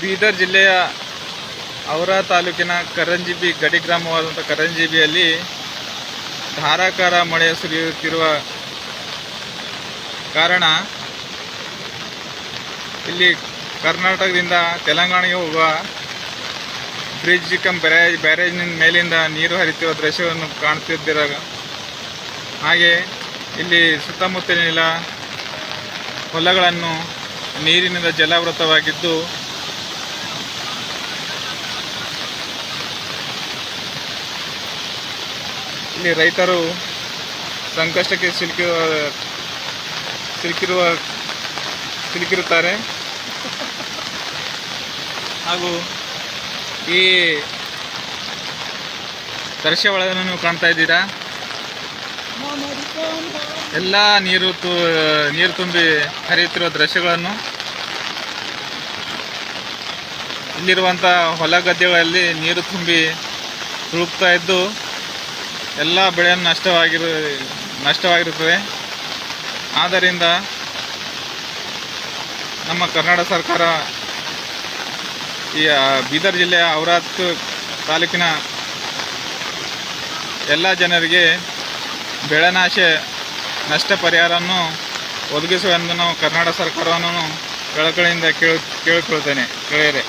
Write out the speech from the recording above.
ಬೀದರ್ ಜಿಲ್ಲೆಯ ಅವರ ತಾಲೂಕಿನ ಕರಂಜಿಬಿ, ಗಡಿ ಗ್ರಾಮವಾದಂಥ ಕರಂಜಿಬಿಯಲ್ಲಿ ಧಾರಾಕಾರ ಮಳೆ ಸುರಿಯುತ್ತಿರುವ ಕಾರಣ ಇಲ್ಲಿ ಕರ್ನಾಟಕದಿಂದ ತೆಲಂಗಾಣಗೆ ಹೋಗುವ ಬ್ರಿಡ್ಜ್ ಕಮ್ ಬ್ಯಾರೇಜ್ ಬ್ಯಾರೇಜ್ನ ಮೇಲಿಂದ ನೀರು ಹರಿತಿರುವ ದೃಶ್ಯವನ್ನು ಕಾಣುತ್ತಿದ್ದಿರಾಗ ಹಾಗೆ ಇಲ್ಲಿ ಸುತ್ತಮುತ್ತಲಿನ ಹೊಲಗಳನ್ನು ನೀರಿನಿಂದ ಜಲಾವೃತವಾಗಿದ್ದು ಇಲ್ಲಿ ರೈತರು ಸಂಕಷ್ಟಕ್ಕೆ ಸಿಲುಕಿರುವ ಸಿಲುಕಿರುವ, ಸಿಲುಕಿರುತ್ತಾರೆ. ಹಾಗೂ ಈ ದೃಶ್ಯಗಳನ್ನು ನೀವು ಕಾಣ್ತಾ ಇದ್ದೀರಾ? ಎಲ್ಲ ನೀರು ತು, ನೀರು ತುಂಬಿ ಹರಿಯುತ್ತಿರುವ ದೃಶ್ಯಗಳನ್ನು ಇಲ್ಲಿರುವಂಥ ಹೊಲ ಗದ್ದೆಗಳಲ್ಲಿ ನೀರು ತುಂಬಿ ತುಳುಕ್ತಾ ಇದ್ದು ಎಲ್ಲ ಬೆಳೆಯನ್ನು ನಷ್ಟವಾಗಿರು, ನಷ್ಟವಾಗಿರುತ್ತದೆ. ಆದ್ದರಿಂದ ನಮ್ಮ ಕರ್ನಾಟಕ ಸರ್ಕಾರ ಈ ಬೀದರ್ ಜಿಲ್ಲೆಯ ಔರಾತ್ ತಾಲೂಕಿನ ಎಲ್ಲ ಜನರಿಗೆ ಬೆಳೆನಾಶ ನಷ್ಟ ಪರಿಹಾರವನ್ನು ಒದಗಿಸುವೆಂದು ನಾವು ಕರ್ನಾಟಕ ಸರ್ಕಾರವನ್ನು ಕಳಕಳಿಯಿಂದ ಕೇಳಿ, ಕೇಳಿಕೊಳ್ತೇನೆ ಗೆಳೆಯರೆ